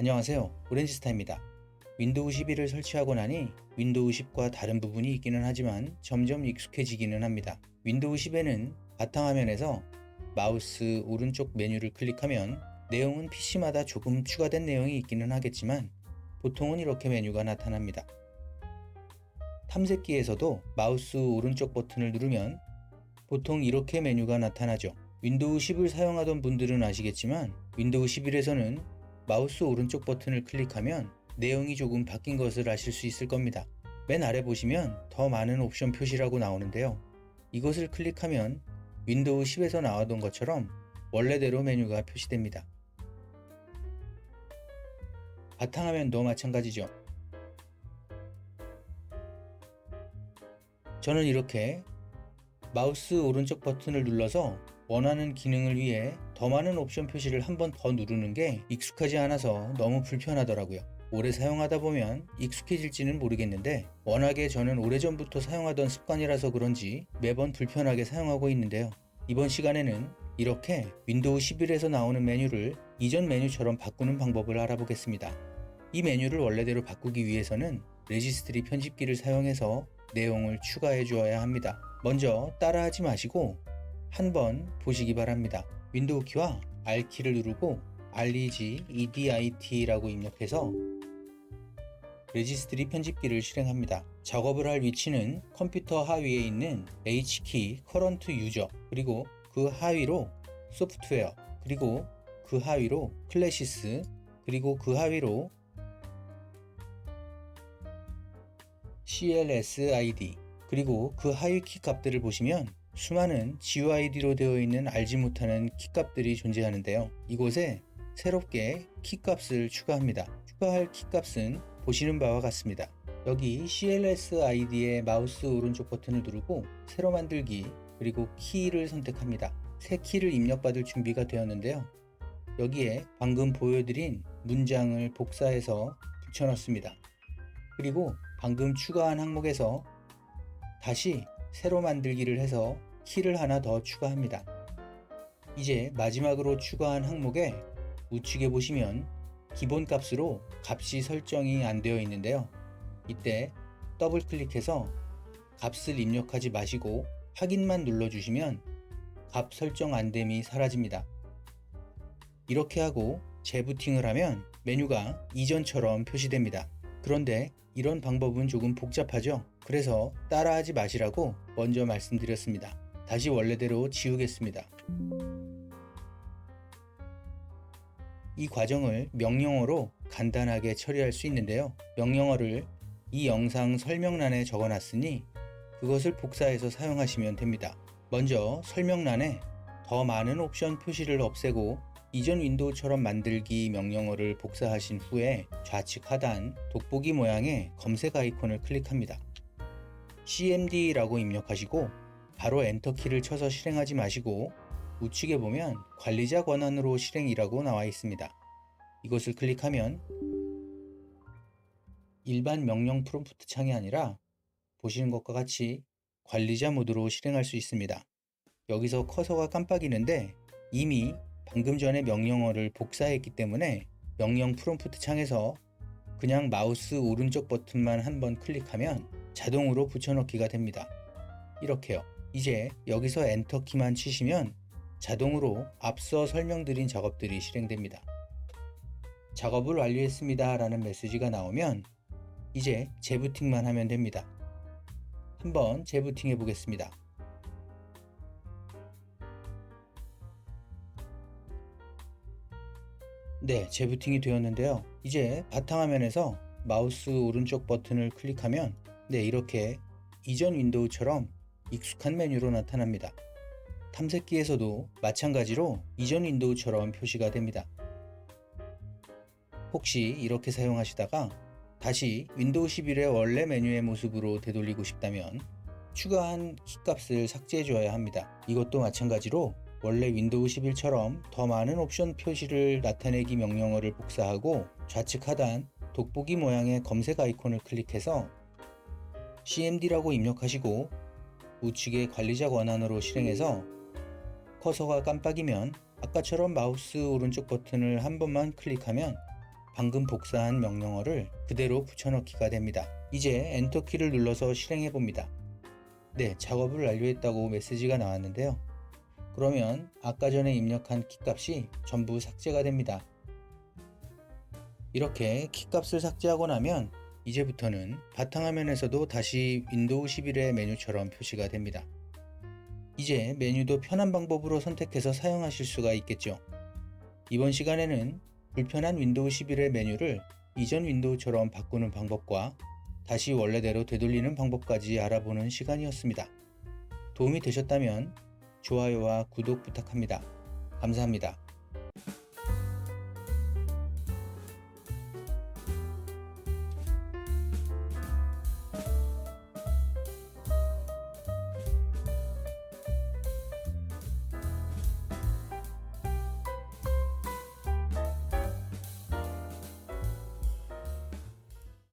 안녕하세요. 오렌지스타입니다. 윈도우 11을 설치하고 나니 윈도우 10과 다른 부분이 있기는 하지만 점점 익숙해지기는 합니다. 윈도우 10에는 바탕화면에서 마우스 오른쪽 메뉴를 클릭하면 내용은 PC마다 조금 추가된 내용이 있기는 하겠지만 보통은 이렇게 메뉴가 나타납니다. 탐색기에서도 마우스 오른쪽 버튼을 누르면 보통 이렇게 메뉴가 나타나죠. 윈도우 10을 사용하던 분들은 아시겠지만 윈도우 11에서는 마우스 오른쪽 버튼을 클릭하면 내용이 조금 바뀐 것을 아실 수 있을 겁니다. 맨 아래 보시면 더 많은 옵션 표시라고 나오는데요. 이것을 클릭하면 윈도우 10에서 나왔던 것처럼 원래대로 메뉴가 표시됩니다. 바탕화면도 마찬가지죠. 저는 이렇게 마우스 오른쪽 버튼을 눌러서 원하는 기능을 위해 더 많은 옵션 표시를 한 번 더 누르는 게 익숙하지 않아서 너무 불편하더라고요. 오래 사용하다 보면 익숙해질지는 모르겠는데 워낙에 저는 오래전부터 사용하던 습관이라서 그런지 매번 불편하게 사용하고 있는데요. 이번 시간에는 이렇게 윈도우 11에서 나오는 메뉴를 이전 메뉴처럼 바꾸는 방법을 알아보겠습니다. 이 메뉴를 원래대로 바꾸기 위해서는 레지스트리 편집기를 사용해서 내용을 추가해 주어야 합니다. 먼저 따라하지 마시고 한번 보시기 바랍니다. 윈도우 키와 R 키를 누르고 reg edit라고 입력해서 레지스트리 편집기를 실행합니다. 작업을 할 위치는 컴퓨터 하위에 있는 H키 커런트 유저 그리고 그 하위로 소프트웨어 그리고 그 하위로 클래시스 그리고 그 하위로 CLSID 그리고 그 하위 키 값들을 보시면 수많은 GUID로 되어 있는 알지 못하는 키 값들이 존재하는데요. 이곳에 새롭게 키 값을 추가합니다. 추가할 키 값은 보시는 바와 같습니다. 여기 CLSID의 마우스 오른쪽 버튼을 누르고 새로 만들기 그리고 키를 선택합니다. 새 키를 입력받을 준비가 되었는데요. 여기에 방금 보여드린 문장을 복사해서 붙여넣습니다. 그리고 방금 추가한 항목에서 다시 새로 만들기를 해서 키를 하나 더 추가합니다. 이제 마지막으로 추가한 항목에 우측에 보시면 기본 값으로 값이 설정이 안 되어 있는데요. 이때 더블 클릭해서 값을 입력하지 마시고 확인만 눌러주시면 값 설정 안됨이 사라집니다. 이렇게 하고 재부팅을 하면 메뉴가 이전처럼 표시됩니다. 그런데 이런 방법은 조금 복잡하죠? 그래서 따라하지 마시라고 먼저 말씀드렸습니다. 다시 원래대로 지우겠습니다. 이 과정을 명령어로 간단하게 처리할 수 있는데요. 명령어를 이 영상 설명란에 적어놨으니 그것을 복사해서 사용하시면 됩니다. 먼저 설명란에 더 많은 옵션 표시를 없애고 이전 윈도우처럼 만들기 명령어를 복사하신 후에 좌측 하단 돋보기 모양의 검색 아이콘을 클릭합니다. cmd라고 입력하시고 바로 엔터키를 쳐서 실행하지 마시고 우측에 보면 관리자 권한으로 실행이라고 나와 있습니다. 이것을 클릭하면 일반 명령 프롬프트 창이 아니라 보시는 것과 같이 관리자 모드로 실행할 수 있습니다. 여기서 커서가 깜빡이는데 이미 방금 전에 명령어를 복사했기 때문에 명령 프롬프트 창에서 그냥 마우스 오른쪽 버튼만 한번 클릭하면 자동으로 붙여넣기가 됩니다. 이렇게요. 이제 여기서 엔터키만 치시면 자동으로 앞서 설명드린 작업들이 실행됩니다. 작업을 완료했습니다 라는 메시지가 나오면 이제 재부팅만 하면 됩니다. 한번 재부팅 해 보겠습니다. 네, 재부팅이 되었는데요. 이제 바탕화면에서 마우스 오른쪽 버튼을 클릭하면 네, 이렇게 이전 윈도우처럼 익숙한 메뉴로 나타납니다. 탐색기에서도 마찬가지로 이전 윈도우처럼 표시가 됩니다. 혹시 이렇게 사용하시다가 다시 윈도우 11의 원래 메뉴의 모습으로 되돌리고 싶다면 추가한 키값을 삭제해 줘야 합니다. 이것도 마찬가지로 원래 윈도우 11처럼 더 많은 옵션 표시를 나타내기 명령어를 복사하고 좌측 하단 돋보기 모양의 검색 아이콘을 클릭해서 cmd라고 입력하시고 우측의 관리자 권한으로 실행해서 커서가 깜빡이면 아까처럼 마우스 오른쪽 버튼을 한 번만 클릭하면 방금 복사한 명령어를 그대로 붙여넣기가 됩니다. 이제 엔터키를 눌러서 실행해 봅니다. 네, 작업을 완료했다고 메시지가 나왔는데요. 그러면 아까 전에 입력한 키값이 전부 삭제가 됩니다. 이렇게 키값을 삭제하고 나면 이제부터는 바탕화면에서도 다시 윈도우 11의 메뉴처럼 표시가 됩니다. 이제 메뉴도 편한 방법으로 선택해서 사용하실 수가 있겠죠. 이번 시간에는 불편한 윈도우 11의 메뉴를 이전 윈도우처럼 바꾸는 방법과 다시 원래대로 되돌리는 방법까지 알아보는 시간이었습니다. 도움이 되셨다면 좋아요와 구독 부탁합니다. 감사합니다.